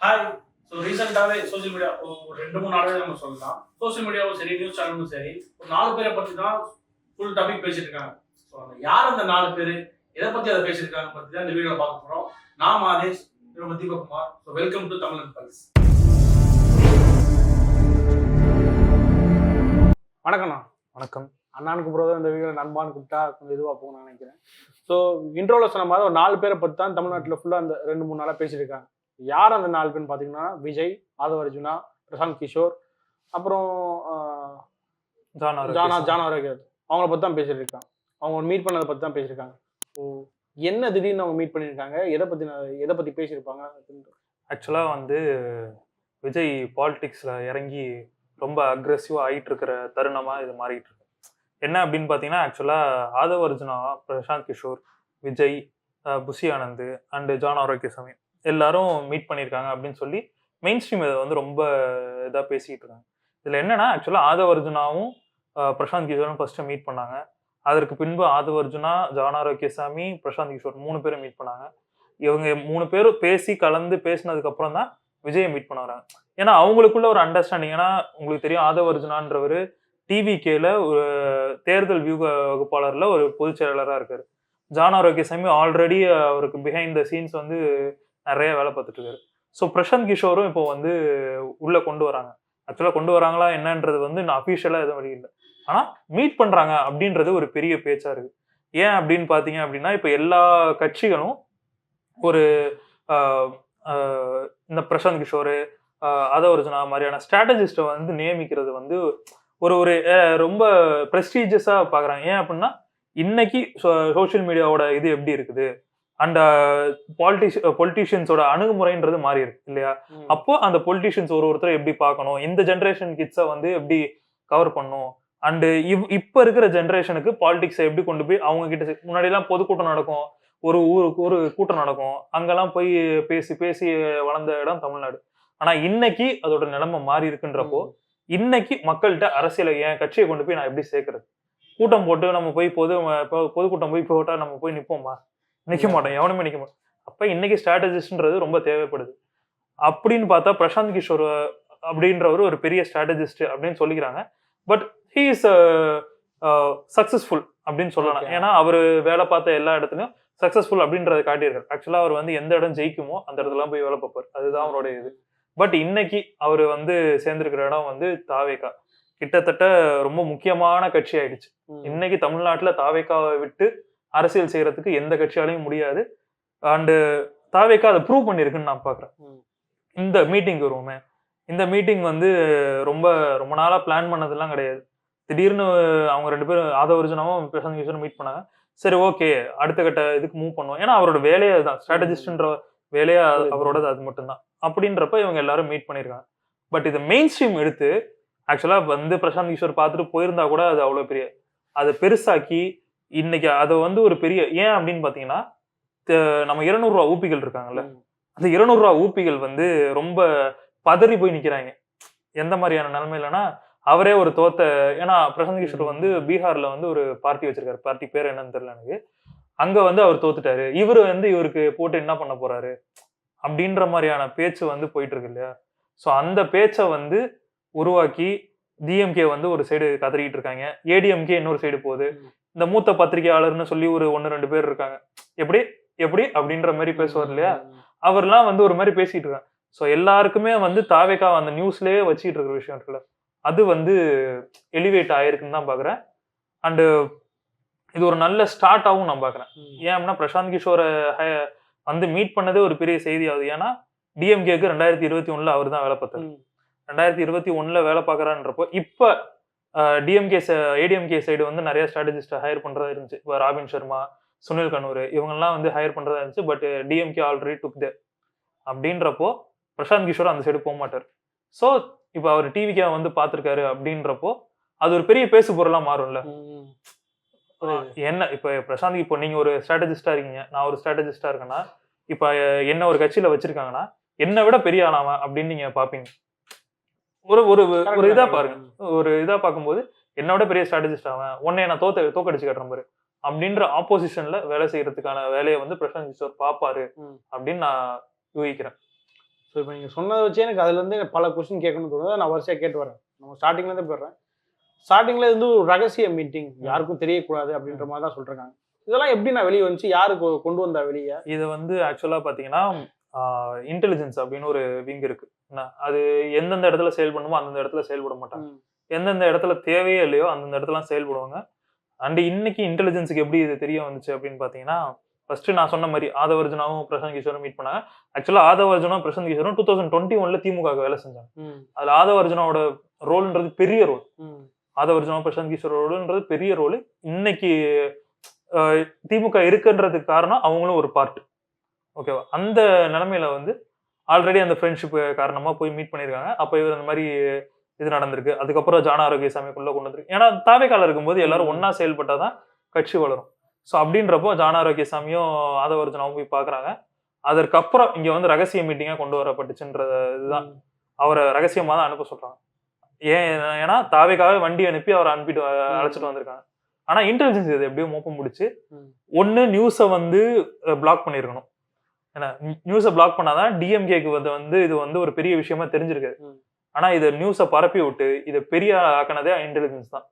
Hi so ரீசெண்டாகவே social media ஒரு ரெண்டு மூணு நாளாவே நம்ம சொல்லலாம். சோஷியல் மீடியாவும் சரி நியூஸ் சேனலும் சரி ஒரு நாலு பேரை பற்றி தான் ஃபுல் டாபிக் பேசிட்டு இருக்காங்க ஸோ அந்த யார் அந்த நாலு பேர் எதை பற்றி அதை பேசியிருக்காங்க பற்றி தான் இந்த வீடியோவில் பார்க்க போகிறோம் நான் மாதேஷ் இவங்க Deepakumar so welcome to Tamizhan pulse வணக்கம்ண்ணா. வணக்கம். அண்ணானுக்கு பிறகு இந்த வீடியோ நண்பான்னு கூப்பிட்டா கொஞ்சம் இதுவாக போகணும்னு நினைக்கிறேன். ஸோ இன்ட்ரோவில் சொன்ன மாதிரி ஒரு நாலு பேரை பற்றி தான் தமிழ்நாட்டில் ஃபுல்லாக அந்த ரெண்டு மூணு நாளாக பேசியிருக்காங்க யார் அந்த நாலு பேர்னு பார்த்தீங்கன்னா? விஜய் ஆதவ அர்ஜுனா பிரசாந்த் கிஷோர் அப்புறம் ஜானா ஜானா ஜானா ஆரோக்கியர் அவங்கள பற்றி தான் பேசியிருக்காங்க அவங்க மீட் பண்ணதை பற்றி தான் பேசியிருக்காங்க. ஸோ என்ன திடீர்னு அவங்க மீட் பண்ணியிருக்காங்க? எதை பற்றி எதை பற்றி பேசியிருப்பாங்க. ஆக்சுவலாக வந்து விஜய் பாலிடிக்ஸில் இறங்கி ரொம்ப அக்ரெசிவாக ஆகிட்டு இருக்கிற தருணமாக இது மாறிட்டு இருக்கு என்ன அப்படின்னு பார்த்தீங்கன்னா ஆக்சுவலாக ஆதவ அர்ஜுனா பிரசாந்த் கிஷோர் விஜய் புஷி ஆனந்த் அண்டு ஜான் ஆரோக்கியசாமி. எல்லாரும் மீட் பண்ணியிருக்காங்க அப்படின்னு சொல்லி மெயின் ஸ்ட்ரீம் இதை வந்து ரொம்ப இதாக பேசிக்கிட்டு இருக்காங்க. இதில் என்னன்னா ஆக்சுவலாக ஆதவ அர்ஜுனாவும் பிரசாந்த் கிஷோரும் ஃபர்ஸ்ட்டு மீட் பண்ணாங்க. அதற்கு பின்பு ஆதவ அர்ஜுனா ஜான் பிரசாந்த் கிஷோர் மூணு பேரும் மீட் பண்ணாங்க. இவங்க மூணு பேரும் பேசி கலந்து பேசினதுக்கப்புறம் தான் விஜயை மீட் பண்ண வராங்க. ஏன்னா அவங்களுக்குள்ள ஒரு அண்டர்ஸ்டாண்டிங் ஏன்னா உங்களுக்கு தெரியும் ஆதவ அர்ஜுனான்றவர் டிவிகேல ஒரு தேர்தல் வியூக வகுப்பாளரில் ஒரு பொதுச் செயலாளராக இருக்கார். ஜான் ஆரோக்கியசாமி ஆல்ரெடி அவருக்கு பிஹைண்ட் த சீன்ஸ் வந்து நிறைய வேலை பார்த்துட்டு இருக்காரு ஸோ பிரசாந்த் கிஷோரும் இப்போ வந்து உள்ளே கொண்டு வராங்க. ஆக்சுவலாக கொண்டு வராங்களா என்னன்றது வந்து நான் அஃபிஷியலாக எதுவும் வழி இல்லை. ஆனால் மீட் பண்ணுறாங்க அப்படின்றது ஒரு பெரிய பேச்சாக இருக்குது ஏன் அப்படின்னு பார்த்தீங்க அப்படின்னா இப்போ எல்லா கட்சிகளும் ஒரு இந்த பிரசாந்த் கிஷோர் அதவர்ஜுனா மாதிரியான ஸ்ட்ராட்டஜிஸ்ட்டை வந்து நியமிக்கிறது வந்து ஒரு ஒரு ரொம்ப ப்ரெஸ்டீஜியஸாக பார்க்குறாங்க. ஏன் அப்படின்னா இன்னைக்கு சோஷியல் மீடியாவோட இது எப்படி இருக்குது? அண்ட் பாலிட்டிஷ் பொலிட்டீஷியன்ஸோட அணுகுமுறைன்றது மாறி இருக்கு இல்லையா? அப்போ அந்த பொலிட்டீஷியன்ஸ் ஒரு ஒருத்தரை எப்படி பார்க்கணும்? இந்த ஜென்ரேஷன் கிட்ஸை வந்து எப்படி கவர் பண்ணும் அண்டு இவ் இப்போ இருக்கிற ஜென்ரேஷனுக்கு பாலிடிக்ஸை எப்படி கொண்டு போய் அவங்க கிட்ட முன்னாடிலாம் பொதுக்கூட்டம் நடக்கும். ஒரு ஊருக்கு ஒரு கூட்டம் நடக்கும். அங்கெல்லாம் போய் பேசி பேசி வளர்ந்த இடம் தமிழ்நாடு. ஆனா இன்னைக்கு அதோட நிலைமை மாறி இருக்குன்றப்போ இன்னைக்கு மக்கள்கிட்ட அரசியலை என் கட்சியை கொண்டு போய் நான் எப்படி சேர்க்கறது? கூட்டம் போட்டு நம்ம போய் பொது பொதுக்கூட்டம் போய் போட்டா நம்ம போய் நிப்போமா? நிக்க மாட்டோம் எவனுமே நிக்க மாட்டோம் அப்ப இன்னைக்கு ஸ்ட்ராட்டஜிஸ்ட்ன்றது ரொம்ப தேவைப்படுது. அப்படின்னு பார்த்தா பிரசாந்த் கிஷோர் அப்படின்றவர் ஒரு பெரிய ஸ்ட்ராட்டஜிஸ்ட் அப்படின்னு சொல்லிக்கிறாங்க. பட் ஹீ இஸ் சக்சஸ்ஃபுல் அப்படின்னு சொல்லலாம். ஏன்னா அவர் வேலை பார்த்த எல்லா இடத்துலயும் சக்சஸ்ஃபுல் அப்படின்றத காட்டியிருக்காரு. ஆக்சுவலா அவர் வந்து எந்த இடம் ஜெயிக்குமோ அந்த இடத்துல போய் வேலை பார்ப்பார். அதுதான் அவருடைய இது. பட் இன்னைக்கு அவர் வந்து சேர்ந்திருக்கிற இடம் வந்து தாவேகா. கிட்டத்தட்ட ரொம்ப முக்கியமான கட்சி ஆயிடுச்சு. இன்னைக்கு தமிழ்நாட்டுல தாவேக்காவை விட்டு அரசியல் செய்யறதுக்கு எந்த கட்சியாலையும் முடியாது. அண்டு தாவேக்கா அதை ப்ரூவ் பண்ணியிருக்குன்னு நான் பாக்குறேன் ம். இந்த மீட்டிங் வருவோமே இந்த மீட்டிங் வந்து ரொம்ப ரொம்ப நாளா பிளான் பண்ணதெல்லாம் கிடையாது. திடீர்னு அவங்க ரெண்டு பேரும் ஆதவர்ஜனாவும் பிரசாந்த் கிஷோரும் மீட் பண்ணாங்க. சரி ஓகே அடுத்த கட்ட இதுக்கு மூவ் பண்ணுவோம். ஏன்னா அவரோட வேலையே அதுதான். ஸ்ட்ராட்டஜிஸ்ட்ன்ற வேலையா. அவரோடது அது மட்டும்தான். அப்படின்றப்ப இவங்க எல்லாரும் மீட் பண்ணியிருக்காங்க பட் இது மெயின் ஸ்ட்ரீம் எடுத்து ஆக்சுவலா வந்து பிரசாந்த் கிஷோர் பார்த்துட்டு போயிருந்தா கூட அது அவ்வளோ பெரிய அதை பெருசாக்கி இன்னைக்கு அதை வந்து ஒரு பெரிய ஏன் அப்படின்னு பார்த்தீங்கன்னா த- நம்ம இருநூறுவா ஊப்பிகள் இருக்காங்கல்ல? அந்த இருநூறுவா ஊப்பிகள் வந்து ரொம்ப பதறி போய் நிக்கிறாங்க. எந்த மாதிரியான நிலைமையிலனா அவரே ஒரு தோத்த ஏன்னா பிரசாந்த் கிஷோர் வந்து பீகார்ல வந்து ஒரு பார்ட்டி வச்சிருக்காரு. பார்ட்டி பேர் என்னன்னு தெரியல எனக்கு. அங்க வந்து அவர் தோத்துட்டாரு. இவர் வந்து இவருக்கு போட்டு என்ன பண்ண போறாரு? அப்படின்ற மாதிரியான பேச்சு வந்து போயிட்டு இருக்கு இல்லையா? ஸோ அந்த பேச்சை வந்து உருவாக்கி டிஎம்கே வந்து ஒரு சைடு கதறிக்கிட்டு இருக்காங்க. ஏடிஎம்கே இன்னொரு சைடு போகுது. இந்த மூத்த பத்திரிகையாளர்னு சொல்லி ஒரு ஒன்று ரெண்டு பேர் இருக்காங்க. எப்படி? எப்படி? அப்படின்ற மாதிரி பேசுவார் இல்லையா? அவர்லாம் வந்து ஒரு மாதிரி பேசிட்டு இருக்காங்க. ஸோ எல்லாருக்குமே வந்து தாவேக்கா அந்த நியூஸ்லயே வச்சுட்டு இருக்கிற விஷயம் இருக்குல்ல. அது வந்து எலிவேட் ஆயிருக்குன்னு தான் பாக்குறேன். அண்டு இது ஒரு நல்ல ஸ்டார்ட்டாகவும் நான் பாக்குறேன். ஏன் அப்படின்னா பிரசாந்த் கிஷோரை வந்து மீட் பண்ணதே ஒரு பெரிய செய்தி ஆகுது ஏன்னா டிஎம்கேக்கு ரெண்டாயிரத்தி இருபத்தி ஒண்ணுல அவர் தான் வேலை பார்த்தாரு. ரெண்டாயிரத்தி இருபத்தி ஒண்ணுல வேலை பார்க்கறான்றப்போ இப்போ டிஎம்கே ஏடிஎம்கே சைடு வந்து நிறைய ஸ்ட்ராட்டஜிஸ்ட் ஹையர் பண்றதா இருந்துச்சு. இப்போ ராபின் சர்மா சுனில் கனூர் இவங்கெல்லாம் வந்து ஹையர் பண்றதா இருந்துச்சு. But DMK already took they அப்படின்றப்போ பிரசாந்த் கிஷோர் அந்த சைடு போக மாட்டார். ஸோ இப்போ அவர் டிவிக்கே வந்து பார்த்துருக்காரு அப்படின்றப்போ அது ஒரு பெரிய பேசு பொருளா மாறும்ல. என்ன இப்போ பிரசாந்த் இப்போ நீங்க ஒரு ஸ்ட்ராட்டஜிஸ்டா இருக்கீங்க. நான் ஒரு ஸ்ட்ராட்டஜிஸ்டா இருக்கேன்னா இப்போ என்ன ஒரு கட்சியில வச்சிருக்காங்கன்னா என்னை விட பெரிய ஆளாவன் அப்படின்னு நீங்க பாப்பீங்க ஒரு ஒரு ஒரு இதா பாருங்க. ஒரு இதா பார்க்கும்போது என்னோட பெரிய ஸ்ட்ராட்டஜிஸ்ட் அவன் உன்னை நான் தோத்த தோக்கடிச்சு காட்டுறேன் பாரு. அப்படின்ற ஆப்போசிஷன்ல வேலை செய்யறதுக்கான வேலையை வந்து பிரசாந்த் கிஷோர் பாப்பாரு. அப்படின்னு நான் யூகிக்கிறேன். ஸோ இப்போ நீங்கள் சொன்னதை வச்சு எனக்கு அதுலேருந்து பல கொஸ்டின் கேட்கணும்னு தோணுது. நான் வரிசையாக கேட்டு வரேன். நம்ம ஸ்டார்டிங்லேருந்து போயிடுறேன். ஸ்டார்டிங்கில் இருந்து ஒரு ரகசிய மீட்டிங் யாருக்கும் தெரியக்கூடாது அப்படின்ற மாதிரி தான் சொல்கிறாங்க இதெல்லாம் எப்படி நான் வெளியே வந்துச்சு? யாரு கொண்டு வந்தா வெளியே? இது வந்து ஆக்சுவலாக பார்த்தீங்கன்னா இன்டெலிஜென்ஸ் அப்படின்னு ஒரு விங் இருக்கு. என்ன, அது எந்தெந்த இடத்துல செயல்படணுமோ அந்தந்த இடத்துல செயல்பட மாட்டாங்க. எந்தெந்த இடத்துல தேவையே இல்லையோ அந்தந்த இடத்துல செயல்படுவாங்க அண்ட் இன்னைக்கு இன்டெலிஜென்ஸுக்கு எப்படி இது தெரிய வந்துச்சு அப்படின்னு பார்த்தீங்கன்னா ஃபர்ஸ்ட் நான் சொன்ன மாதிரி ஆதவர்ஜனாவும் பிரசாந்த் கிஷோரும் மீட் பண்ணாங்க. ஆக்சுவலாக ஆதவர்ஜனும் பிரசாந்த் கிஷோரும் டூ தௌசண்ட் டுவெண்ட்டி ஒன்ல திமுக வேலை செஞ்சாங்க. அதில் ஆதவர்ஜனாவோட ரோல்ன்றது பெரிய ரோல் ஆதவர்ஜனா பிரசாந்த் கிஷோர் ரோல்ன்றது பெரிய ரோல் இன்னைக்கு திமுக இருக்குன்றதுக்கு காரணம் அவங்களும் ஒரு பார்ட் ஓகேவா? அந்த நிலைமையில வந்து ஆல்ரெடி அந்த ஃப்ரெண்ட்ஷிப் காரணமா போய் மீட் பண்ணியிருக்காங்க. அப்போ இவர் அந்த மாதிரி இது நடந்திருக்கு. அதுக்கப்புறம் ஜான ஆரோக்கியசாமிக்குள்ள கொண்டு வந்திருக்கு. ஏன்னா தாவேக்கால இருக்கும்போது எல்லாரும் ம். ஒண்ணா செயல்பட்டாதான் கட்சி வளரும். ஸோ அப்படின்றப்போ ஜான ஆரோக்கியசாமியும் ஆதவர்ஜனாவும் போய் பார்க்கறாங்க. அதற்கப்புறம் இங்க வந்து ரகசிய மீட்டிங்கா கொண்டு வரப்பட்டுச்சுன்ற இதுதான். அவரை ரகசியமா தான் அனுப்ப சொல்றாங்க. ஏன் ஏன்னா தாவேக்காவே வண்டி அனுப்பி அவரை அனுப்பிட்டு அழைச்சிட்டு வந்திருக்காங்க. ஆனா இன்டெலிஜென்ஸ் இது எப்படியோ மோப்பம் முடிச்சு ம். ஒன்னு நியூஸை வந்து பிளாக் பண்ணிருக்கணும் ஏன்னா நியூஸை பிளாக் பண்ணாதான் டிஎம்கேக்கு வந்து வந்து இது வந்து ஒரு பெரிய விஷயமா தெரிஞ்சிருக்காது ம். ஆனா இதை நியூஸை பரப்பி விட்டு இதை பெரிய ஆக்கினதே இன்டெலிஜென்ஸ் தான்.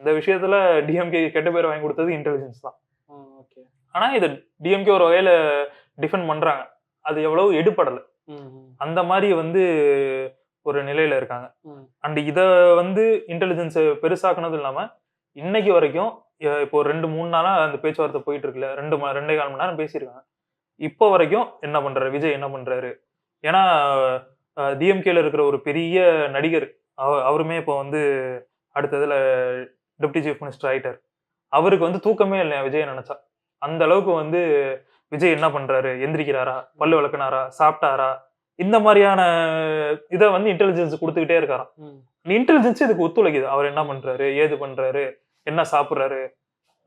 இந்த விஷயத்துல டிஎம்கே கெட்ட பேர் வாங்கி கொடுத்தது இன்டெலிஜென்ஸ் தான். ஓகே. ஆனா இதை டிஎம்கே ஒரு வகையில டிஃபெண்ட் பண்றாங்க. அது எவ்வளவு ம் அந்த மாதிரி வந்து ஒரு நிலையில இருக்காங்க. அண்ட் இதை வந்து இன்டெலிஜென்ஸ் பெருசாக்குனது இல்லாம இன்னைக்கு வரைக்கும் இப்போ ரெண்டு மூணு நாளா அந்த பேச்சுவார்த்தை போயிட்டு இருக்குல்ல ரெண்டு ரெண்டே கால் மணி நேரம் பேசியிருக்காங்க. இப்போ வரைக்கும் என்ன பண்றாரு? விஜய் என்ன பண்றாரு? ஏன்னா டிஎம்கேல இருக்கிற ஒரு பெரிய நடிகர் அவ- அவருமே இப்போ வந்து அடுத்ததுல டெப்டி சீஃப் மினிஸ்டர் ஆயிட்டார். அவருக்கு வந்து தூக்கமே இல்லை விஜய் நினைச்சா? அந்த அளவுக்கு வந்து விஜய் என்ன பண்றாரு? எந்திரிக்கிறாரா? பல்லு விளக்குனாரா? சாப்பிட்டாரா? இந்த மாதிரியான இதை வந்து இன்டெலிஜென்ஸ் கொடுத்துக்கிட்டே இருக்காராம். இன்டெலிஜென்ஸ் இதுக்கு ஒத்துழைக்குது. அவர் என்ன பண்றாரு? ஏது பண்றாரு? என்ன சாப்பிடுறாரு?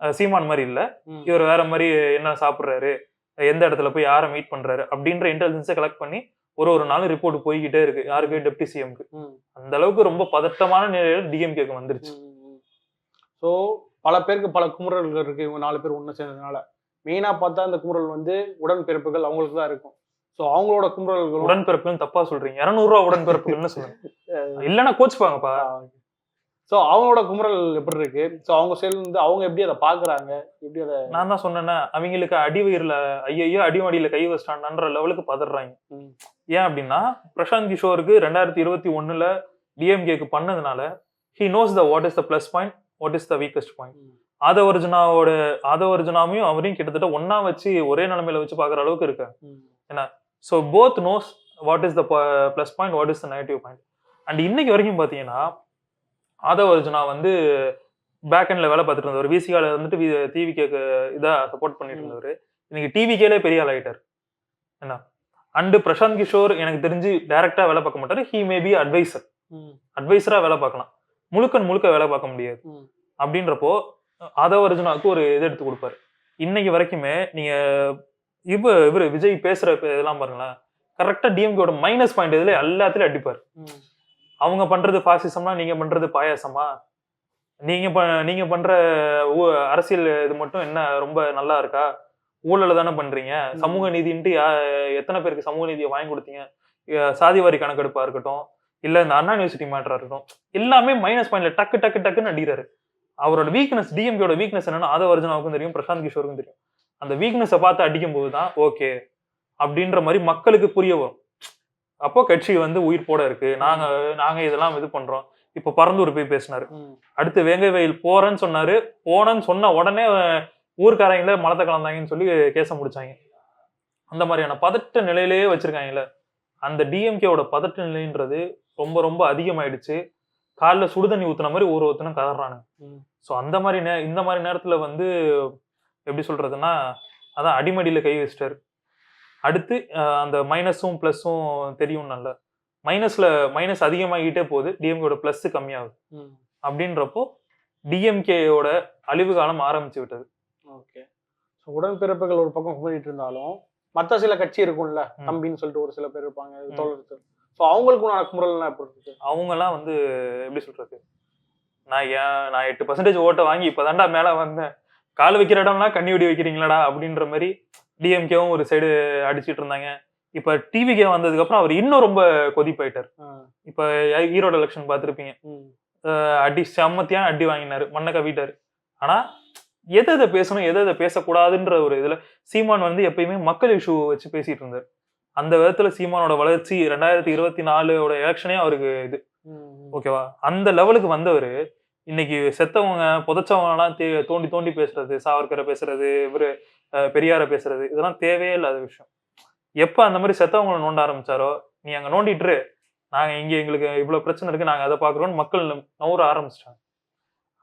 சீமான் மாதிரி இல்ல. இவர் வேற மாதிரி என்ன சாப்பிடுறாரு? எந்த இடத்துல போய் யாரை மீட் பண்றாரு அப்படின்ற இன்டெலிஜென்ஸை கலெக்ட் பண்ணி ஒரு ஒரு நாளும் ரிப்போர்ட் போய்கிட்டே இருக்கு. யாருக்கு? டெப்டி சிஎம்க்கு அந்த அளவுக்கு ரொம்ப பதட்டமான நிலையில டிஎம்கேக்கு வந்துருச்சு. ஸோ பல பேருக்கு பல குமுறல்கள் இருக்கு. இவங்க நாலு பேர் ஒன்று சேர்ந்ததுனால. மெயினா பார்த்தா இந்த குமுறல் வந்து உடன்பிறப்புகள் அவங்களுக்கு தான் இருக்கும். ஸோ அவங்களோட குமுறல்களும் உடன்பிறப்புன்னு தப்பா சொல்றீங்க. இருநூறு ரூபா உடன்பிறப்புகள்னு சொல்லுங்க. இல்லைன்னா கோச்சுப்பாங்கப்பா. ஸோ அவங்களோட குமுறல் எப்படி இருக்கு ஸோ அவங்க சைடுல இருந்து அவங்க எப்படி அதை பாக்குறாங்க எப்படி அதை நான் தான் சொன்னேன்னா அவங்களுக்கு அடி வயிறுல ஐயையோ அடிமடியில கை வச்சிட்டான்ற லெவலுக்கு பதறாங்க. ஏன் அப்படின்னா பிரசாந்த் கிஷோருக்கு ரெண்டாயிரத்தி இருபத்தி ஒண்ணுல டிஎம்கேக்கு பண்ணதுனால he knows the what is the plus point what is the weakest point. ஆதவர்ஜுனாவோட ஆதவர்ஜுனாவையும் அவரையும் கிட்டத்தட்ட ஒண்ணா வச்சு ஒரே நிலைமையில வச்சு பாக்குற அளவுக்கு இருக்கு ம். So both knows what is the plus point what is the negative point and இன்னைக்கு வரைக்கும் பார்த்தீங்கன்னா ஆதவ அர்ஜுனா வந்து பேக் எண்ட்ல வேலை பார்த்துட்டு இருந்தவர். விசிகால இருந்துட்டு டிவிகேக்கு இதா சப்போர்ட் பண்ணிட்டு. இருந்தவர். இன்னைக்கு டிவிகேலே பெரிய ஆள் ஆயிட்டார் என்ன? அண்டு பிரசாந்த் கிஷோர் எனக்கு தெரிஞ்சு டைரக்டா வேலை பார்க்க மாட்டாரு. He may. Be adviser. அட்வைசரா வேலை பார்க்கலாம். முழுக்கன் முழுக்க வேலை பார்க்க முடியாது. அப்படின்றப்போ ஆதவ அர்ஜுனாவுக்கு ஒரு இது எடுத்து கொடுப்பாரு. இன்னைக்கு வரைக்குமே நீங்க இவ இவர் விஜய் பேசுற இதெல்லாம் பாருங்களேன். கரெக்டா டிஎம்கேட மைனஸ் பாயிண்ட் இதுல எல்லாத்துலயும் அடிப்பாரு. அவங்க பண்றது பாசிசமா நீங்க பண்றது பாயாசமா? நீங்க ப- நீங்க பண்ற அரசியல் இது மட்டும் என்ன ரொம்ப நல்லா இருக்கா? ஊழல தானே பண்றீங்க. சமூக நீதின்ட்டு யா- எத்தனை பேருக்கு சமூக நீதியை வாங்கி கொடுத்தீங்க? சாதிவாரி கணக்கெடுப்பா இருக்கட்டும் இல்ல இந்த அண்ணா யூனிவர்சிட்டி மேட்டரா இருக்கட்டும் எல்லாமே மைனஸ் பாயிண்ட்ல டக்கு டக்கு டக்குன்னு அடிக்கிறாரு அவரோட வீக்னஸ் டிஎம்கேட வீக்னஸ் என்னன்னா ஆதவர்ஜனாவுக்கும் தெரியும் பிரசாந்த் கிஷோருக்கும் தெரியும். அந்த வீக்னஸை பார்த்து அடிக்கும் போது தான் ஓகே அப்படின்ற மாதிரி மக்களுக்கு புரிய வரும். அப்போ கட்சி வந்து உயிர் போட இருக்கு. நாங்க நாங்க இதெல்லாம் இது பண்றோம். இப்ப பரந்தூர் போய் பேசினாரு. அடுத்து வேங்கை வயல் போறேன்னு சொன்னாரு. போனேன்னு சொன்ன உடனே ஊர்க்காரங்கள மலத்தை கலந்தாங்கன்னு சொல்லி கேச முடிச்சாங்க. அந்த மாதிரியான பதட்ட நிலையிலேயே வச்சிருக்காங்கல்ல. அந்த டிஎம்கேவோட பதட்ட நிலைன்றது ரொம்ப ரொம்ப அதிகமாயிடுச்சு. காலைல சுடுதண்ணி ஊத்துன மாதிரி ஒரு ஒருத்தனும் கதறானுங்க. ஸோ அந்த மாதிரி நே இந்த மாதிரி நேரத்துல வந்து எப்படி சொல்றதுன்னா அதான் அடிமடியில கை வச்சிட்டாரு. அடுத்து அந்த மைனஸும் ப்ளஸ்ஸும் தெரியும் நல்ல. மைனஸ்ல மைனஸ் அதிகமாகிட்டே போகுது டிஎம்கேவோட ப்ளஸ் கம்மியாகுது. அப்படின்றப்போ டிஎம்கேயோட அழிவு காலம் ஆரம்பிச்சு விட்டது. ஓகே. ஸோ உடன்பிறப்புகள் ஒரு பக்கம் குமிழிட்டு இருந்தாலும் மற்ற சில கட்சி இருக்கும்ல. தம்பின்னு சொல்லிட்டு ஒரு சில பேர் இருப்பாங்க. தோழர்கள். ஸோ அவங்களுக்கு நான் குமுறல்லாம் எப்படி இருக்கு? அவங்கெல்லாம் வந்து எப்படி சொல்றது? நான் ஏன் நான் எட்டு பர்சன்டேஜ் ஓட்டை வாங்கி இப்போதான்டா மேலே வந்தேன். கால் வைக்கிற இடம்லாம் கண்ணி வெடி வைக்கிறீங்களாடா அப்படின்ற மாதிரி டிஎம்கேவும் ஒரு சைடு அடிச்சிட்டு இருந்தாங்க. இப்ப டிவிகே வந்ததுக்கு அப்புறம் அவர் இன்னும் ரொம்ப கொதிப்பாயிட்டார் இப்ப ஈரோடு எலெக்ஷன் பார்த்திருப்பீங்க. அடி செம்மத்தியான அடி வாங்கினாரு. மண்ணை கவிட்டாரு. ஆனா எதை எதை பேசணும் எதை எதை பேசக்கூடாதுன்ற ஒரு இதுல சீமான் வந்து எப்பயுமே மக்கள் இஷ்யூ வச்சு பேசிட்டு இருந்தார். அந்த விதத்துல சீமானோட வளர்ச்சி ரெண்டாயிரத்தி இருபத்தி நாலோட எலெக்ஷனே அவருக்கு இது. ஓகேவா அந்த லெவலுக்கு வந்தவர் இன்னைக்கு செத்தவங்க புதைச்சவங்க எல்லாம் தோண்டி தோண்டி பேசுறது சாவர்கரை பேசுறது இவரு பெரியார பேசுறது இதெல்லாம் தேவையே இல்லாத விஷயம். எப்ப அந்த மாதிரி செத்தவங்களை நோண்ட ஆரம்பிச்சாரோ நீ அங்க நோண்டிட்டுரு நாங்க இங்க எங்களுக்கு இவ்வளவு பிரச்சனை இருக்கு நாங்க அதை பாக்குறோம்னு மக்கள் நவுற ஆரம்பிச்சிட்டாங்க.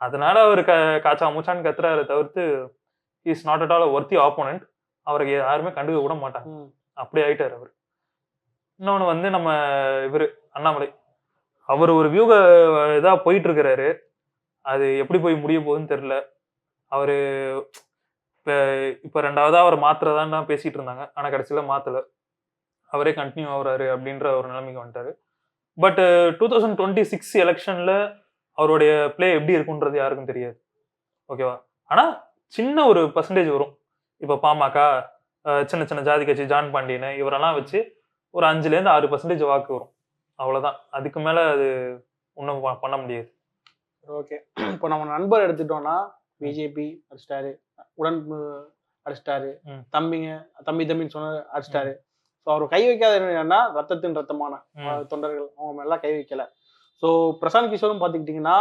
அதனால அவர் க காச்சா மூச்சான்னு கத்துறாரு தவிர்த்து is not at all worthy opponent அவருக்கு யாருமே கண்டுக்க கூட மாட்டாங்க. அப்படி ஆயிட்டார் அவர். இன்னொன்று வந்து நம்ம இவர் அண்ணாமலை. அவர் ஒரு வியூக இதா போயிட்டு இருக்கிறாரு. அது எப்படி போய் முடிய போகுதுன்னு தெரியல. அவரு இப்போ இப்போ ரெண்டாவதாக அவர் மாத்துறதான்னு தான் பேசிகிட்டு இருந்தாங்க. ஆனால் கடைசியில் மாற்றலை அவரே கண்டினியூ ஆகுறாரு அப்படின்ற ஒரு நிலைமைக்கு வந்துட்டாரு. But two thousand twenty six எலெக்ஷனில் அவருடைய ப்ளே எப்படி இருக்குன்றது யாருக்கும் தெரியாது. ஓகேவா ஆனால் சின்ன ஒரு பர்சன்டேஜ் வரும். இப்போ பாமக சின்ன சின்ன ஜாதி கட்சி ஜான் பாண்டியன் இவரெல்லாம் வச்சு ஒரு அஞ்சுலேருந்து ஆறு பர்சன்டேஜ் வாக்கு வரும். அவ்வளோதான் அதுக்கு மேலே அது ஒன்றும் பண்ண முடியாது. ஓகே இப்போ நம்ம நண்பர் எடுத்துட்டோம்னா பிஜேபி அடிச்சிட்டாரு உடன் அடிச்சிட்டாரு. தம்பிங்க தம்பி தம்பின்னு சொன்ன அடிச்சிட்டாரு. ஸோ அவர் கை வைக்காத என்னன்னா ரத்தத்தின் ரத்தமான தொண்டர்கள். அவங்க மேலாம் கை வைக்கல. ஸோ பிரசாந்த் கிஷோரும் பார்த்துக்கிட்டிங்கன்னா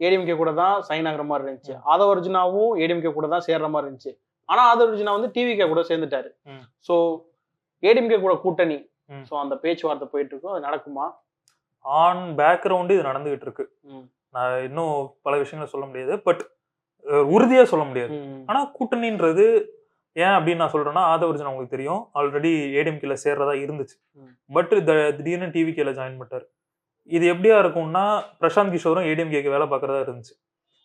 ஏடிஎம்கே கூட தான் சைன் ஆகுற மாதிரி இருந்துச்சு. ஆதவ அர்ஜுனாவும் ஏடிஎம்கே கூட தான் சேர்ற மாதிரி இருந்துச்சு. ஆனா ஆதவ அர்ஜுனா வந்து டிவிகே கூட சேர்ந்துட்டாரு. ஸோ ஏடிஎம்கே கூட கூட்டணி. ஸோ அந்த பேச்சுவார்த்தை போயிட்டு இருக்கும் அது நடக்குமா? ஆன் பேக்ரவுண்டு இது நடந்துகிட்டு இருக்கு. நான் இன்னும் பல விஷயங்களை சொல்ல முடியாது. பட் உறுதியா சொல்ல முடியாது. ஆனா கூட்டணின்றது ஏன் அப்படின்னு நான் சொல்றேன்னா ஆதவர்ஜன் உங்களுக்கு தெரியும். ஆல்ரெடி ஏடிஎம்கேல சேர்றதா இருந்துச்சு. பட் திடீர்னு டிவிகேல ஜாயின் பண்ணிட்டாரு. இது எப்படியா இருக்கும்னா பிரசாந்த் கிஷோரும் ஏடிஎம்கேக்கு வேலை பார்க்கறதா இருந்துச்சு.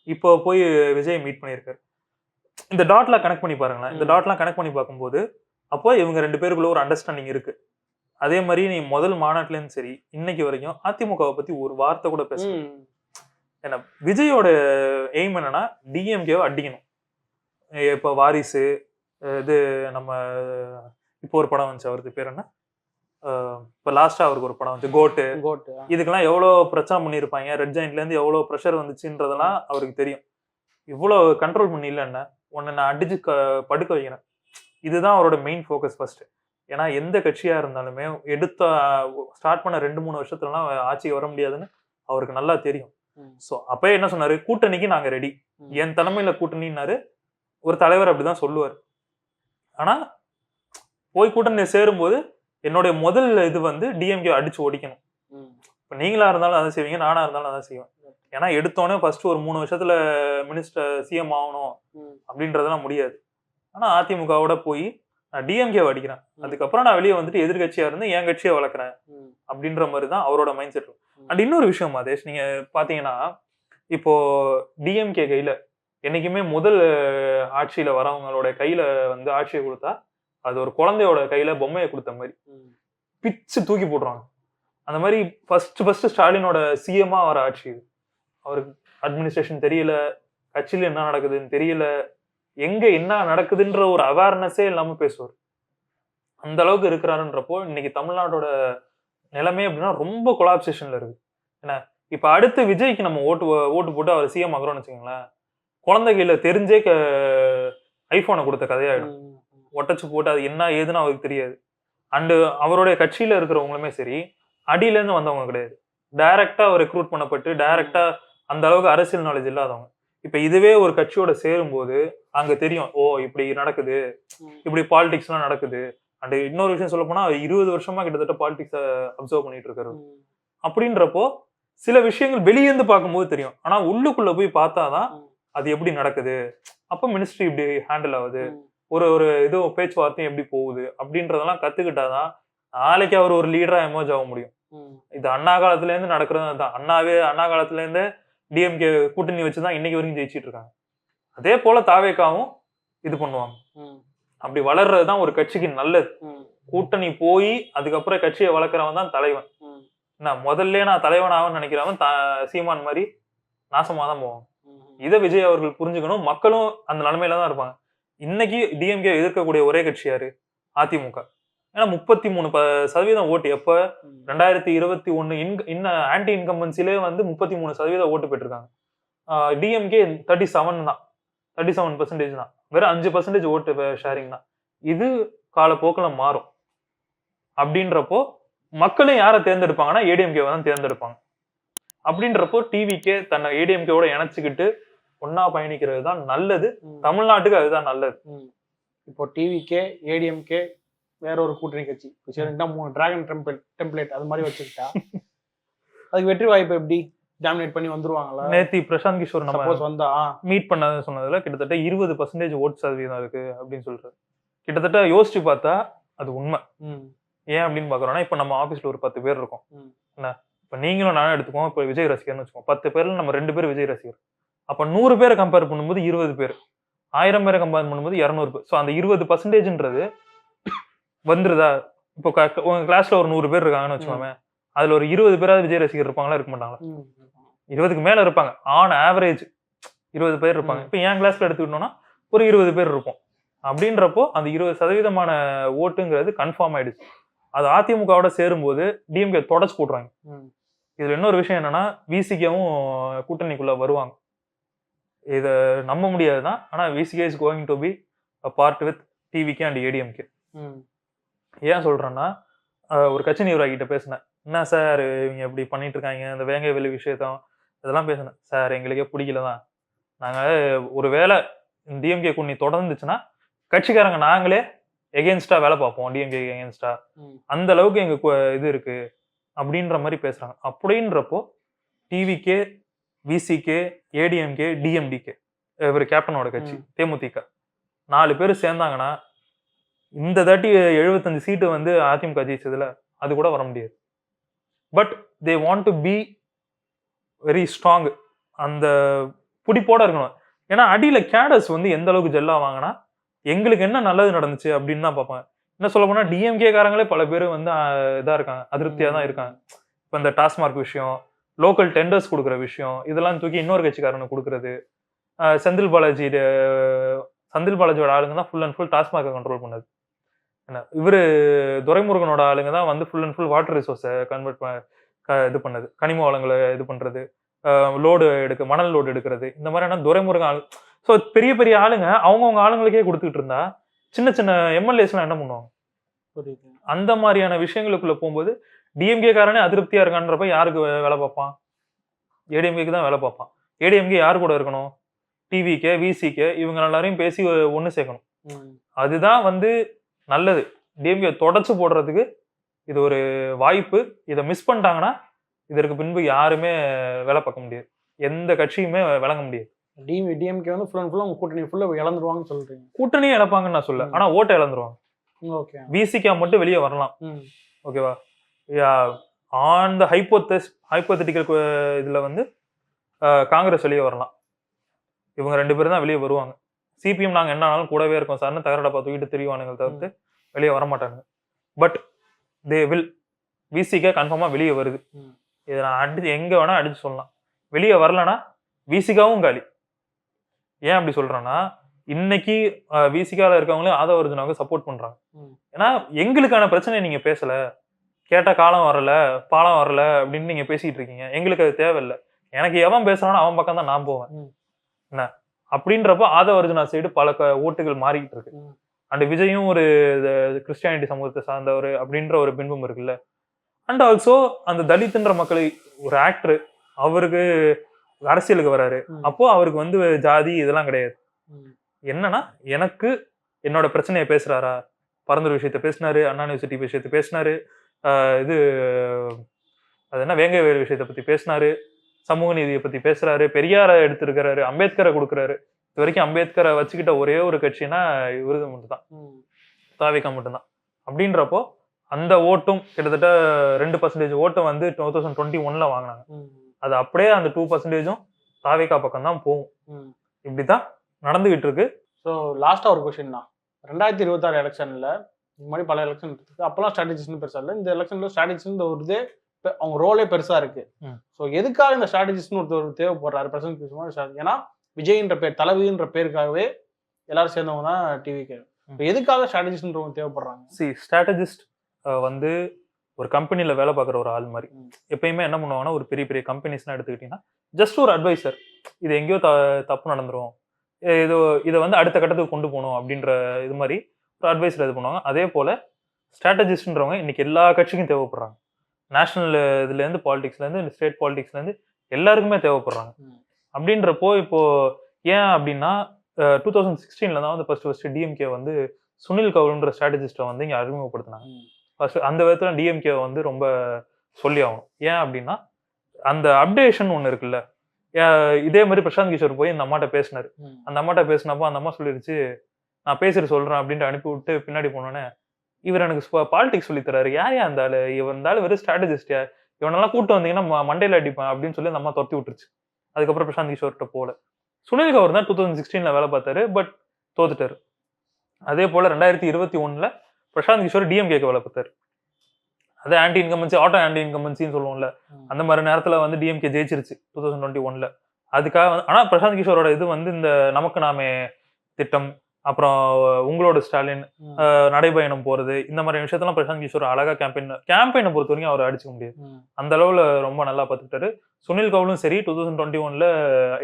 இப்போ போய் விஜய் மீட் பண்ணியிருக்காரு. இந்த டாட்லாம் கனெக்ட் பண்ணி பாருங்களேன். இந்த. டாட்லாம் கனெக்ட் பண்ணி பார்க்கும்போது அப்போ இவங்க ரெண்டு பேருக்குள்ள ஒரு அண்டர்ஸ்டாண்டிங் இருக்கு. அதே மாதிரி நீ முதல் மாநாட்டிலேருந்து சரி இன்னைக்கு வரைக்கும் அதிமுகவை பத்தி ஒரு வார்த்தை கூட பேச ம். ஏன்னா விஜயோட எய்ம் என்னன்னா டிஎம்கேவை அடிக்கணும். இப்போ வாரிசு இது நம்ம இப்போ ஒரு படம் வந்துச்சு அவருக்கு பேர் என்ன? இப்போ லாஸ்டா அவருக்கு ஒரு படம் வந்துச்சு கோட்டு கோட்டு இதுக்கெல்லாம் எவ்வளோ பிரச்சனை பண்ணியிருப்பாங்க ரெட் ஜாயிண்ட்லேருந்து எவ்வளோ ப்ரெஷர் வந்துச்சுன்றதெல்லாம் அவருக்கு தெரியும். இவ்வளோ கண்ட்ரோல் பண்ணி இல்லைன்னா உன்னை நான் அடிச்சு க படுக்க வைக்கிறேன். இதுதான் அவரோட மெயின் ஃபோக்கஸ் ஃபர்ஸ்ட் ஏன்னா எந்த கட்சியா இருந்தாலுமே எடுத்த ஸ்டார்ட் பண்ண ரெண்டு மூணு வருஷத்துலலாம் ஆட்சிக்கு வர முடியாதுன்னு அவருக்கு நல்லா தெரியும். ஸோ அப்பயே என்ன சொன்னாரு கூட்டணிக்கு நாங்க ரெடி. என் தலைமையில கூட்டணின்னாரு ஒரு தலைவர் அப்படிதான் சொல்லுவார் ஆனா போய் கூட்டணி சேரும்போது என்னுடைய முதல் இது வந்து டிஎம்கே அடிச்சு ஓடிக்கணும். இப்போ நீங்களா இருந்தாலும் அதை செய்வீங்க நானா இருந்தாலும் அதை செய்வேன் ஏன்னா எடுத்தோடனே ஃபர்ஸ்ட் ஒரு மூணு வருஷத்துல மினிஸ்டர் சிஎம் ஆகணும். அப்படின்றதெல்லாம் முடியாது ஆனா அதிமுகவோட போய் நான் டிஎம்கே அடிக்கிறேன். அதுக்கப்புறம் நான் வெளியே வந்துட்டு எதிர்கட்சியா இருந்து என் கட்சியை வளர்க்குறேன். அப்படின்ற மாதிரி தான் அவரோட மைண்ட் செட். அண்ட் இன்னொரு விஷயம் மாதேஷ் நீங்க பாத்தீங்கன்னா இப்போ டிஎம்கே கையில என்னைக்குமே முதல் ஆட்சியில வரவங்களோட கையில வந்து ஆட்சியை கொடுத்தா அது ஒரு குழந்தையோட கையில பொம்மையை கொடுத்த மாதிரி. பிச்சு தூக்கி போடுறாங்க அந்த மாதிரி ஃபர்ஸ்ட் ஃபர்ஸ்ட் ஸ்டாலினோட சிஎம்மா வர ஆட்சி இது. அவருக்கு அட்மினிஸ்ட்ரேஷன் தெரியல கட்சியில என்ன நடக்குதுன்னு தெரியல எங்க என்ன நடக்குதுன்ற ஒரு அவேர்னஸே இல்லாம பேசுவார். அந்த அளவுக்கு இருக்கிறாருன்றப்போ இன்னைக்கு தமிழ்நாட்டோட நிலைமை அப்படின்னா ரொம்ப கொலாப்சேஷன்ல இருக்கு. என்ன? இப்ப அடுத்து விஜய்க்கு நம்ம ஓட்டு ஓட்டு போட்டு அவர் சிஎம் ஆகுறோம்னு வச்சுக்கோங்களேன். குழந்தைகள தெரிஞ்சே ஐபோனை கொடுத்த கதையாயிடும். ஒட்டச்சு போட்டு அது என்ன ஏதுன்னு அவருக்கு தெரியாது. அண்டு அவருடைய கட்சியில இருக்கிறவங்களுமே சரி அடியில இருந்து வந்தவங்க கிடையாது. டைரக்டா ரெக்ரூட் பண்ணப்பட்டு டைரக்டா அந்த அளவுக்கு அரசியல் நாலேஜ் இல்லாதவங்க. இப்ப இதுவே ஒரு கட்சியோட சேரும்போது அங்க தெரியும் ஓ இப்படி நடக்குது. இப்படி பாலிடிக்ஸ் எல்லாம் நடக்குது. அண்ட் இன்னொரு விஷயம் சொல்ல போனா இருபது வருஷமா கிட்டத்தட்ட பாலிடிக்ஸை அப்சர்வ் பண்ணிட்டு இருக்காரு. அப்படின்றப்போ சில விஷயங்கள் வெளியேந்து பார்க்கும்போது தெரியும் ஆனா உள்ளுக்குள்ள போய் பார்த்தாதான். அது எப்படி நடக்குது அப்ப மினிஸ்ட்ரி இப்படி ஹேண்டில் ஆகுது. ஒரு ஒரு இது பேச்சுவார்த்தையும் எப்படி போகுது அப்படின்றதெல்லாம் கத்துக்கிட்டாதான் நாளைக்கு அவர் ஒரு லீடரா எமர்ஜ் ஆக முடியும். இது அண்ணா காலத்துல இருந்து நடக்கிறது தான் அண்ணாவே அண்ணா காலத்துல இருந்து டிஎம்கே கூட்டணி வச்சுதான் இன்னைக்கு வரைக்கும் ஜெயிச்சிட்டு இருக்காங்க அதே போல தாவேக்காவும் இது பண்ணுவாங்க. அப்படி வளர்றது தான் ஒரு கட்சிக்கு நல்லது. கூட்டணி போய் அதுக்கப்புறம் கட்சியை வளர்க்குறவன் தான் தலைவன். நான் முதல்ல நான் தலைவன் ஆகும்னு நினைக்கிறவன் த- சீமான் மாதிரி நாசமா தான் போவான். இதை விஜய் அவர்கள் புரிஞ்சுக்கணும். மக்களும் அந்த நிலைமையில தான் இருப்பாங்க. இன்னைக்கு டிஎம்கே எதிர்க்கக்கூடிய ஒரே கட்சி யாரு? அதிமுக. ஏன்னா முப்பத்தி மூணு ப சதவீதம் ஓட்டு. எப்போ? ரெண்டாயிரத்தி இருபத்தி ஒன்று இன் இன்ன ஆன்டி இன்கம்பன்சிலே வந்து முப்பத்தி மூணு சதவீதம் ஓட்டு பெற்றிருக்காங்க. டிஎம்கே தேர்ட்டி செவன் தான். தேர்ட்டி செவன் பர்சன்டேஜ் தான். வெறும் அஞ்சு பர்சன்டேஜ் ஓட்டு ஷேரிங் தான். இது காலப்போக்கில் மாறும். அப்படின்றப்போ மக்களும் யாரை தேர்ந்தெடுப்பாங்கன்னா ஏடிஎம்கேவை தான் தேர்ந்தெடுப்பாங்க. அப்படின்றப்போ டிவிக்கே தன்னை ஏடிஎம்கேவோட இணைச்சிக்கிட்டு ஒன்னா பயணிக்கிறது தான் நல்லது. தமிழ்நாட்டுக்கு அதுதான் நல்லது. இப்போ டிவிகே ஏடிஎம்கே வேற ஒரு கூட்டணி கட்சி. மூணு டிராகன் டெம்ப்ளேட் அது மாதிரி வச்சுக்கிட்டா அதுக்கு வெற்றி வாய்ப்பு எப்படி? டாமினேட் பண்ணி வந்துருவாங்களா நேத்தி பிரசாந்த் கிஷோர் நம்ம வந்தா மீட் பண்ண சொன்னதுல கிட்டத்தட்ட இருபது பர்சன்டேஜ் ஓட்டு சதவீதம் இருக்கு அப்படின்னு சொல்றாரு. கிட்டத்தட்ட யோசிச்சு பார்த்தா அது உண்மை. ஏன் அப்படின்னு பாக்குறோம்னா இப்ப நம்ம ஆபீஸ்ல ஒரு பத்து பேர் இருக்கோம். என்ன? இப்ப நீங்களும் நானும் எடுத்துக்கோம் இப்ப விஜய் ரசிகர்னு வச்சுக்கோம் பத்து பேர்ல நம்ம ரெண்டு பேர் விஜய் ரசிகர். அப்ப நூறு பேரை கம்பேர் பண்ணும்போது இருபது பேர். ஆயிரம் பேரை கம்பேர் பண்ணும்போது இரநூறு பேர். ஸோ அந்த இருபது பர்சன்டேஜ்ன்றது வந்துருதா? இப்போ உங்க கிளாஸ்ல ஒரு நூறு பேர் இருக்காங்கன்னு வச்சுக்கோமே. அதுல ஒரு இருபது பேராவது விஜய் ரசிகர் இருப்பாங்களா? இருக்க மாட்டாங்களா. இருபதுக்கு மேல இருப்பாங்க. ஆன் ஆவரேஜ் இருபது பேர் இருப்பாங்க. இப்போ என் கிளாஸ்ல எடுத்துக்கிட்டோம்னா ஒரு இருபது பேர் இருப்போம். அப்படின்றப்போ அந்த இருபது சதவீதமான ஓட்டுங்கிறது கன்ஃபார்ம் ஆயிடுச்சு. அது அதிமுகவோட சேரும்போது டிஎம்கே தொடச்சு போட்டுருவாங்க. ம். இதுல இன்னொரு விஷயம் என்னன்னா விசிகவும் கூட்டணிக்குள்ள வருவாங்க. இதை நம்ப முடியாது தான் ஆனா VCK is going to be part with TVK and ADMK. ஏன் சொல்றேன்னா ஒரு கட்சி நிர்வாகி கிட்ட பேசினேன். என்ன சார் இவங்க இப்படி பண்ணிட்டு இருக்காங்க இந்த வேங்கை வெளி விஷயத்தான் இதெல்லாம் பேசினேன் சார் எங்களுக்கே பிடிக்கல தான் நாங்கள் ஒரு வேளை டிஎம்கே குண்ணி தொடர்ந்துச்சுன்னா கட்சிக்காரங்க நாங்களே எகேன்ஸ்டா வேலை பார்ப்போம். டிஎம்கே எகேன்ஸ்டா. அந்த அளவுக்கு எங்க இது இருக்கு. அப்படின்ற மாதிரி பேசுறாங்க. அப்படின்றப்போ டிவிகே விசிகே ஏடிஎம்கே டிஎம்டிகே இவர் கேப்டனோட கட்சி. தேமுதிக. நாலு பேர் சேர்ந்தாங்கன்னா இந்த தாட்டி எழுபத்தஞ்சு சீட்டு வந்து அதிமுக ஜெயிச்சதுல அது கூட வர முடியாது. But they want to be very strong அந்த பிடிப்போட இருக்கணும். ஏன்னா அடியில கேடர்ஸ் வந்து எந்த அளவுக்கு ஜெல்லா வாங்கினா எங்களுக்கு என்ன நல்லது நடந்துச்சு அப்படின்னு தான் பார்ப்பாங்க. என்ன சொல்ல போனா டிஎம்கே காரங்களே பல பேர் வந்து ஆஹ், இதா இருக்காங்க. அதிருப்தியா தான் இருக்காங்க. இப்போ இந்த டாஸ்மார்க் விஷயம் லோக்கல் டெண்டர்ஸ் கொடுக்குற விஷயம் இதெல்லாம் தூக்கி இன்னொரு கட்சிக்காரனுக்கு கொடுக்குறது. செந்தில் பாலாஜி செந்தில் பாலாஜியோட ஆளுங்க தான் ஃபுல் அண்ட் ஃபுல் டாஸ்மார்க்கை கண்ட்ரோல் பண்ணது. என்ன இவரு துரைமுருகனோட ஆளுங்க தான் வந்து ஃபுல் அண்ட் ஃபுல் வாட்டர் ரிசோர்ஸை கன்வெர்ட் இது பண்ணது. கனிம வளங்களை இது பண்றது லோடு எடுக்க மணல் லோடு எடுக்கிறது இந்த மாதிரியான துரைமுருகன் ஆளு. ஸோ பெரிய பெரிய ஆளுங்க அவங்கவுங்க ஆளுங்களுக்கே கொடுத்துட்டு இருந்தா சின்ன சின்ன எம்எல்ஏஸ்லாம் என்ன பண்ணுவாங்க? அந்த மாதிரியான விஷயங்களுக்குள்ள போகும்போது டிஎம்கே காரனே அதிருப்தியா இருக்கான்றப்ப யாருக்கு வேலை பார்ப்பான்? ஏடிஎம்கேக்கு தான் வேலை பார்ப்பான். ஏடிஎம்கே யார் கூட இருக்கணும்? டிவிக்கே விசிக்கே இவங்க எல்லாரையும் பேசி ஒன்று சேர்க்கணும். அதுதான் வந்து நல்லது. டிஎம்கே தொடச்சு போடுறதுக்கு இது ஒரு வாய்ப்பு. இதை மிஸ் பண்ணிட்டாங்கன்னா இதற்கு பின்பு யாருமே வேலை பார்க்க முடியாது. எந்த கட்சியுமே விளங்க முடியாது. டிஎம் டிஎம்கே வந்து ஃபுல் அண்ட் ஃபுல்லாக உங்க கூட்டணி ஃபுல்லாக இழந்துருவாங்கன்னு சொல்றீங்க. கூட்டணியே இழப்பாங்கன்னு நான் சொல்ல ம். ஆனா ஓட்டை இழந்துருவாங்க. ஓகே விசிகா மட்டும் வெளியே வரலாம். ஓகேவா ஆன் த ஹைப்போத்தஸ் ஹைப்போத்தட்டிக்கல் இதுல வந்து அஹ், காங்கிரஸ் வெளியே வரலாம். இவங்க ரெண்டு பேரும் தான் வெளியே வருவாங்க. சிபிஎம் நாங்க என்ன ஆனாலும் கூடவே இருக்கோம் சார்னு தகரடப்பா தூக்கிட்டு திரிவானுங்க தவிர்த்து வெளியே வர மாட்டாங்க பட் தே வில் விசிகே கன்ஃபார்மா வெளியே வருது. இதை நான் அடிச்சு எங்க வேணா அடிச்சு சொல்லலாம். வெளியே வரலனா விசிகாவும் காலி. ஏன் அப்படி சொல்றேன்னா இன்னைக்கு விசிகால இருக்கவங்களே ஆதவ அர்ஜுனாவுக்கு சப்போர்ட் பண்றாங்க. ம். ஏன்னா எங்களுக்கான பிரச்சனை நீங்க பேசல. கேட்ட காலம் வரல பாலம் வரல அப்படின்னு நீங்க பேசிட்டு இருக்கீங்க. எங்களுக்கு அது தேவையில்லை. எனக்கு எவன் பேசுறானோ அவன் பக்கம் தான் நான் போவேன். என்ன? அப்படின்றப்ப ஆதவ அர்ஜுனா சைடு பல க- ஓட்டுகள் மாறிக்கிட்டு இருக்கு. அண்ட் விஜயும் ஒரு கிறிஸ்டியானிட்டி சமூகத்தை சார்ந்தவர் அப்படின்ற ஒரு பின்பம் இருக்குல்ல. அண்ட் ஆல்சோ அந்த தலித்துன்ற மக்களை ஒரு ஆக்டர் அவருக்கு அரசியலுக்கு வராரு. அப்போ அவருக்கு வந்து ஜாதி இதெல்லாம் கிடையாது. என்னன்னா எனக்கு என்னோட பிரச்சனையை பேசுறாரா? பரந்தூர் விஷயத்த பேசினாரு அண்ணா யூனிவர்சிட்டி விஷயத்த பேசினாரு இது அது என்ன வேங்கை வேலு விஷயத்தை பத்தி பேசினாரு சமூக நீதியை பத்தி பேசுறாரு பெரியாரை எடுத்திருக்கிறாரு அம்பேத்கரை கொடுக்குறாரு. இது வரைக்கும் அம்பேத்கரை வச்சுக்கிட்ட ஒரே ஒரு கட்சினா இவருது மட்டும்தான். தாவிகா மட்டும்தான். அப்படின்றப்போ அந்த ஓட்டும் கிட்டத்தட்ட ரெண்டு பர்சன்டேஜ் ஓட்டம் வந்து டூ தௌசண்ட் டுவெண்ட்டி ஒன்ல வாங்கினாங்க. அது அப்படியே அந்த டூ பர்சன்டேஜும் தாவிகா பக்கம் தான் போகும். ம். இப்படிதான் நடந்துகிட்டு இருக்கு. ஸோ லாஸ்ட்டாக ஒரு கொஷின் தான். ரெண்டாயிரத்தி இருபத்தாறு எலெக்ஷனில் இந்த மாதிரி பல எலெக்ஷன் இருக்கு அப்போல்லாம் ஸ்ட்ராட்டஜிஸ்னு பெருசாக இல்லை. இந்த எலெக்ஷனில் ஸ்ட்ராட்டஜிஸ்னு ஒரு இதே அவங்க ரோலே பெருசாக இருக்கு. ம். ஸோ எதுக்காக இந்த ஸ்ட்ராட்டஜிஸ்ட்னு ஒருத்தர் தேவைப்படுறாரு? பிரசன்ட் ஏன்னா விஜய்ன்ற பேர் தளபதின்ற பேருக்காகவே எல்லாரும் சேர்ந்தவங்க தான் டிவிக்கு இப்ப எதுக்காக ஸ்ட்ராட்டஜிஸ்ட்ன்றவங்க தேவைப்படுறாங்க? சி ஸ்ட்ராட்டஜிஸ்ட் வந்து ஒரு கம்பெனியில் வேலை பார்க்குற ஒரு ஆள் மாதிரி. எப்பயுமே என்ன பண்ணுவாங்கன்னா ஒரு பெரிய பெரிய கம்பெனிஸ்லாம் எடுத்துக்கிட்டிங்கன்னா ஜஸ்ட் ஒரு அட்வைசர் இது எங்கேயோ த தப்பு நடந்துரும். இ- இது இதை வந்து அடுத்த கட்டத்துக்கு கொண்டு போகணும் அப்படின்ற இது மாதிரி ஒரு அட்வைசர் இது பண்ணுவாங்க. அதே போல் ஸ்ட்ராட்டஜிஸ்ட்ன்றவங்க இன்னைக்கு எல்லா கட்சிக்கும் தேவைப்படுறாங்க. நேஷனல் இதுலேருந்து பாலிடிக்ஸ்லேருந்து ஸ்டேட் பாலிடிக்ஸ்லேருந்து எல்லாருக்குமே தேவைப்படுறாங்க. அப்படின்றப்போ இப்போ ஏன் அப்படின்னா டூ தௌசண்ட் சிக்ஸ்டீனில் தான் வந்து ஃபர்ஸ்ட் ஃபர்ஸ்ட் டிஎம்கே வந்து சுனில் கவுல்ன்ற ஸ்ட்ராட்டஜிஸ்ட்டை வந்து இங்கே அறிமுகப்படுத்தினாங்க. ஃபர்ஸ்ட் அந்த விதத்தில் டிஎம்கே வந்து ரொம்ப சொல்லி ஆகணும். ஏன் அப்படின்னா அந்த அப்டேஷன் ஒன்று இருக்குல்ல இதே மாதிரி பிரசாந்த் கிஷோர் போய் இந்த அம்மாட்ட பேசினாரு. அந்த அம்மாட்ட பேசினப்போ அந்த அம்மா சொல்லிருச்சு நான் பேசிட்டு சொல்றேன் அப்படின்ட்டு அனுப்பி விட்டு பின்னாடி போனோன்னே இவர் எனக்கு பாலிடிக்ஸ் சொல்லி தராரு. யார் அந்த ஆளு இவன் இந்த ஆளு வெறும் ஸ்ட்ராட்டஜிஸ்டியா இவனெல்லாம் கூட்டு வந்தீங்கன்னா மண்டையில அடிப்பேன் அப்படின்னு சொல்லி அந்த அம்மா துரத்தி விட்டுருச்சு. அதுக்கப்புறம் பிரசாந்த் கிஷோர்கிட்ட போல. சுனில் கவர் தான் டூ தௌசண்ட் சிக்ஸ்டீன்ல வேலை பார்த்தாரு பட் தோத்துட்டாரு. அதே போல ரெண்டாயிரத்தி இருபத்தி ஒண்ணுல பிரசாந்த் கிஷோர் டிஎம்கேக்கு வேலை பார்த்தாரு. அது ஆன்டி இன்கம்பன்சி ஆட்டோ ஆன்டி இன்கம்பன்சின்னு சொல்லுவோம்ல. அந்த மாதிரி நேரத்துல வந்து டிஎம்கே ஜெயிச்சிருச்சு டூ தௌசண்ட் டுவெண்ட்டி ஒன்ல அதுக்காக வந்து ஆனா பிரசாந்த் கிஷோரோட இது வந்து இந்த நமக்கு நாமே திட்டம் அப்புறம் உங்களோட ஸ்டாலின் நடைபயணம் போறது இந்த மாதிரி விஷயத்தெல்லாம் பிரசாந்த் கிஷோர் அழகா கேம்பெயின் கேம்பெயினை பொறுத்த வரைக்கும் அவர் அடிச்சுக்க முடியாது. அந்த அளவுல ரொம்ப நல்லா பார்த்துக்கிட்டாரு. சுனில் கவுலும் சரி டூ தௌசண்ட் டுவெண்ட்டி ஒன்ல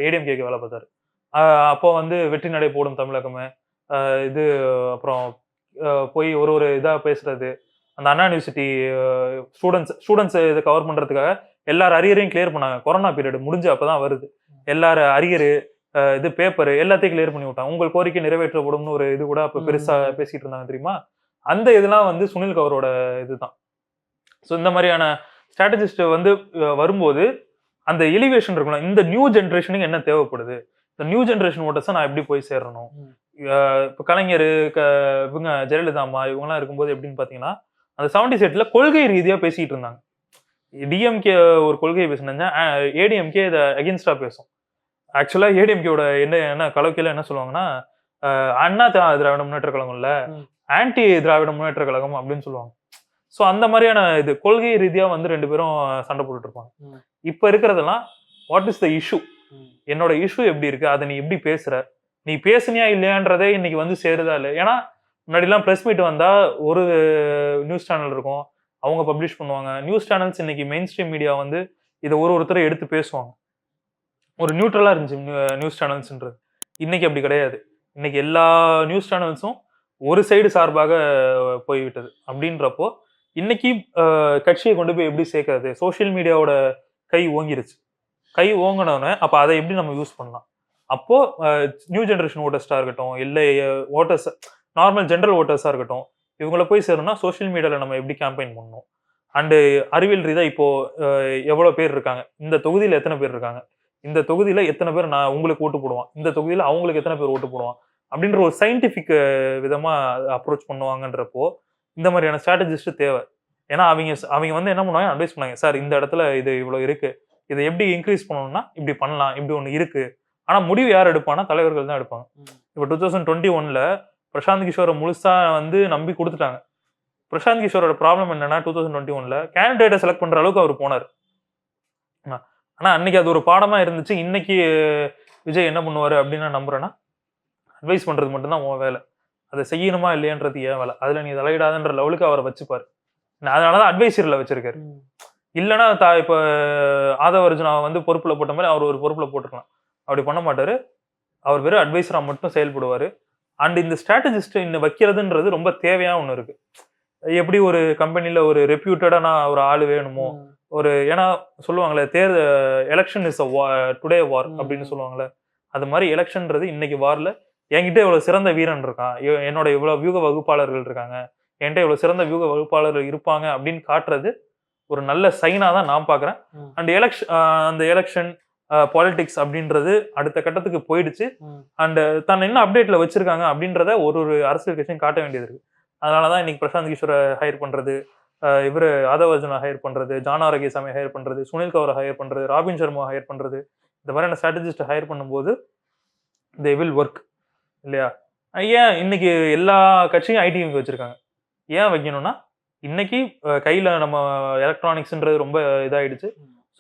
ஏடிஎம்கேக்கு வேலை பார்த்தாரு. அப்போ வந்து வெற்றி நடை போடும் தமிழகமே. இது அப்புறம் போய் ஒரு ஒரு இதா பேசுறது. அந்த அண்ணா யூனிவர்சிட்டி ஸ்டூடெண்ட்ஸ் ஸ்டூடெண்ட்ஸ் இதை கவர் பண்றதுக்காக எல்லாரும் அரியரையும் கிளியர் பண்ணாங்க. கொரோனா பீரியட் முடிஞ்சு அப்பதான் வருது. எல்லாரும் அரியரு இது பேப்பர் எல்லாத்தையும் கிளியர் பண்ணி விட்டாங்க உங்கள் கோரிக்கை நிறைவேற்றப்படும்னு ஒரு இது கூட அப்ப பெருசா ம். பேசிட்டு இருந்தாங்க தெரியுமா? அந்த இதெல்லாம் வந்து சுனில் கவரோட இதுதான். ஸோ இந்த மாதிரியான ஸ்ட்ராட்டஜிஸ்ட் வந்து வரும்போது அந்த எலிவேஷன் இருக்கணும் இந்த நியூ ஜென்ரேஷனுக்கு என்ன தேவைப்படுது? இந்த நியூ ஜென்ரேஷன் ஓட்டர்ஸை நான் எப்படி போய் சேரணும்? இப்போ கலைஞர் க இவங்க ஜெயலலிதா அம்மா இவங்கெல்லாம் இருக்கும்போது எப்படின்னு பார்த்தீங்கன்னா அந்த செவன்டி செட்ல கொள்கை ரீதியா பேசிட்டு இருந்தாங்க. டிஎம்கே ஒரு கொள்கையை பேசினா ஏடிஎம்கே இதை அகேன்ஸ்டா பேசும். ஆக்சுவலா ஏடிஎம்கேவோட என்ன என்ன கலவைக்கில என்ன சொல்லுவாங்கன்னா அண்ணா திரா- திராவிட முன்னேற்ற கழகம்ல ம். ஆன்டி திராவிட முன்னேற்ற கழகம் அப்படின்னு சொல்லுவாங்க. ஸோ அந்த மாதிரியான இது கொள்கை ரீதியா வந்து ரெண்டு பேரும் சண்டை போட்டுட்டு இருப்பாங்க. இப்போ இருக்கிறதெல்லாம் வாட் இஸ் த இஷ்யூ. என்னோட இஷ்யூ எப்படி இருக்கு? அதை நீ எப்படி பேசுற? நீ பேசுனியா இல்லையான்றதே இன்னைக்கு வந்து சேருதா இல்லை ஏன்னா முன்னாடிலாம் ப்ரெஸ் மீட் வந்தா ஒரு நியூஸ் சேனல் இருக்கும். அவங்க பப்ளிஷ் பண்ணுவாங்க. நியூஸ் சேனல்ஸ் இன்னைக்கு மெயின் ஸ்ட்ரீம் மீடியா வந்து இதை ஒரு ஒருத்தரை எடுத்து பேசுவாங்க. ஒரு நியூட்ரலாக இருந்துச்சு நியூஸ் சேனல்ஸ்ன்றது இன்னைக்கு அப்படி கிடையாது. இன்னைக்கு எல்லா நியூஸ் சேனல்ஸும் ஒரு சைடு சார்பாக போய்விட்டது. அப்படின்றப்போ இன்னைக்கு கட்சியை கொண்டு போய் எப்படி சேர்க்கறது? சோஷியல் மீடியாவோட கை ஓங்கிருச்சு. கை ஓங்கினோடனே அப்போ அதை எப்படி நம்ம யூஸ் பண்ணலாம்? அப்போது நியூ ஜென்ரேஷன் ஓட்டர்ஸ்டாக இருக்கட்டும் இல்லை ஓட்டர்ஸ் நார்மல் ஜென்ரல் ஓட்டர்ஸாக இருக்கட்டும் இவங்கள போய் சேரணும்னா சோஷியல் மீடியாவில் நம்ம எப்படி கேம்பெயின் பண்ணணும்? அண்டு அறிவியல் ரீதியாக இப்போது எவ்வளோ பேர் இருக்காங்க? இந்த தொகுதியில் எத்தனை பேர் இருக்காங்க? இந்த தொகுதியில் எத்தனை பேர் நான் உங்களுக்கு ஓட்டு போடுவான்? இந்த தொகுதியில் அவங்களுக்கு எத்தனை பேர் ஓட்டு போடுவான்? அப்படின்ற ஒரு சயின்டிஃபிக் விதமாக அப்ரோச் பண்ணுவாங்கன்றப்போ இந்த மாதிரியான ஸ்ட்ராட்டஜிஸ்ட் தேவை. ஏன்னா அவங்க அவங்க வந்து என்ன பண்ணுவாங்க? அட்வைஸ் பண்ணாங்க சார் இந்த இடத்துல இது இவ்வளோ இருக்கு. இதை எப்படி இன்க்ரீஸ் பண்ணணும்னா இப்படி பண்ணலாம். இப்படி ஒன்று இருக்கு. ஆனால் முடிவு யார் எடுப்பானா தலைவர்கள் தான் எடுப்பாங்க. இப்போ டூ தௌசண்ட் டுவெண்ட்டி ஒன்ல பிரசாந்த் கிஷோரை முழுசா வந்து நம்பி கொடுத்துட்டாங்க. பிரசாந்த் கிஷோரோட ப்ராப்ளம் என்னன்னா டூ தௌசண்ட் டுவெண்ட்டி ஒன்ல கேண்டிடேட்டை செலக்ட் பண்ற அளவுக்கு அவர் போனார். ஆ- ஆனா அன்னைக்கு அது ஒரு பாடமா இருந்துச்சு. இன்னைக்கு விஜய் என்ன பண்ணுவாரு அப்படின்னு நான் நம்புறேன்னா அட்வைஸ் பண்றது மட்டும்தான் உன் வேலை. அதை செய்யணுமா இல்லையான்றது ஏன் வேலை. அதுல நீ தலையிடாதன்ற லெவலுக்கு அவரை வச்சுப்பாரு. நான் அதனாலதான் அட்வைசரில் வச்சிருக்காரு. இல்லைன்னா தா இப்போ ஆதவ அர்ஜுனா வந்து பொறுப்புல போட்ட மாதிரி அவர் ஒரு பொறுப்புல போட்டுக்கலாம் அப்படி பண்ண மாட்டாரு. அவர் வெறும் அட்வைசரா மட்டும் செயல்படுவாரு. அண்ட் இந்த ஸ்ட்ராட்டஜிஸ்ட் இன்னும் வைக்கிறதுன்றது ரொம்ப தேவையா ஒன்று இருக்கு. எப்படி ஒரு கம்பெனில ஒரு ரெப்யூட்டடான ஒரு ஆள் வேணுமோ. ஒரு ஏன்னா சொல்லுவாங்களே there election is a today war. அப்படின்னு சொல்லுவாங்களே அது மாதிரி எலெக்ஷன்ன்றது இன்னைக்கு வார்ல என்கிட்ட இவ்வளவு சிறந்த வீரன் இருக்கான் என்னோட இவ்வளவு வியூக வகுப்பாளர்கள் இருக்காங்க என்கிட்ட இவ்வளவு சிறந்த வியூக வகுப்பாளர்கள் இருப்பாங்க அப்படின்னு காட்டுறது ஒரு நல்ல சைனா தான் நான் பாக்குறேன் ம். அண்ட் எலெக்ஷன் அந்த எலெக்ஷன் பாலிடிக்ஸ் அப்படின்றது அடுத்த கட்டத்துக்கு போயிடுச்சு. அண்ட் தன் என்ன அப்டேட்ல வச்சிருக்காங்க அப்படின்றத ஒரு ஒரு அரசியல் கட்சியும் காட்ட வேண்டியது இருக்கு அதனாலதான் இன்னைக்கு பிரசாந்த் கிஷோரை ஹையர் பண்றது அஹ் இவரு ஆதவ ஹையர் பண்ணுறது ஜான் ஆரோக்கியசாமி ஹையர் பண்ணுறது சுனில் கவுரை ஹையர் பண்ணுறது ராபின் சர்மா ஹையர் பண்ணுறது இந்த மாதிரியான ஸ்ட்ராட்டஜிஸ்ட் ஹையர் பண்ணும்போது தே வில் ஒர்க் இல்லையா? ஏன் இன்னைக்கு எல்லா கட்சியும் ஐடி வச்சிருக்காங்க? ஏன் வைக்கணும்னா இன்னைக்கு கையில் நம்ம எலக்ட்ரானிக்ஸ்ன்றது ரொம்ப இதாகிடுச்சு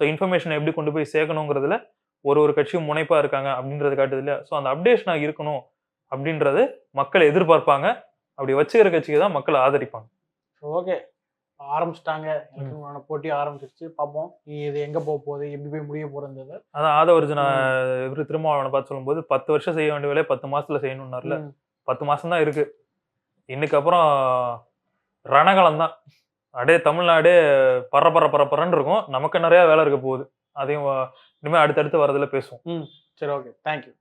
ஸோ இன்ஃபர்மேஷனை எப்படி கொண்டு போய் சேர்க்கணுங்கிறதுல ஒரு ஒரு கட்சியும் முனைப்பாக இருக்காங்க அப்படின்றது காட்டுது இல்லையா? ஸோ அந்த அப்டேஷனாக இருக்கணும் அப்படின்றது மக்கள் எதிர்பார்ப்பாங்க. அப்படி வச்சுக்கிற கட்சிக்கு தான் மக்கள் ஆதரிப்பாங்க. ஓகே ஆரம்பிச்சிட்டாங்க. எனக்கு போட்டி ஆரம்பிச்சிருச்சு. பார்ப்போம் நீ இது எங்க போக போகுது? எப்படி போய் முடிய போறது அதான் ஆதவர்ஜுனா இவரு திருமாவளவனை பார்த்து சொல்லும்போது பத்து வருஷம் செய்ய வேண்டிய வேலையை பத்து மாசத்துல செய்யணும்னார்ல. பத்து மாசம் தான் இருக்கு. இன்னைக்கு அப்புறம் ரணகலம் தான். அப்படியே தமிழ்நாடு பர பர பரன்னு இருக்கும். நமக்கு நிறைய வேலை இருக்க போகுது. அதையும் இனிமேல் அடுத்தடுத்து வரதுல பேசுவோம். சரி ஓகே. தேங்க்யூ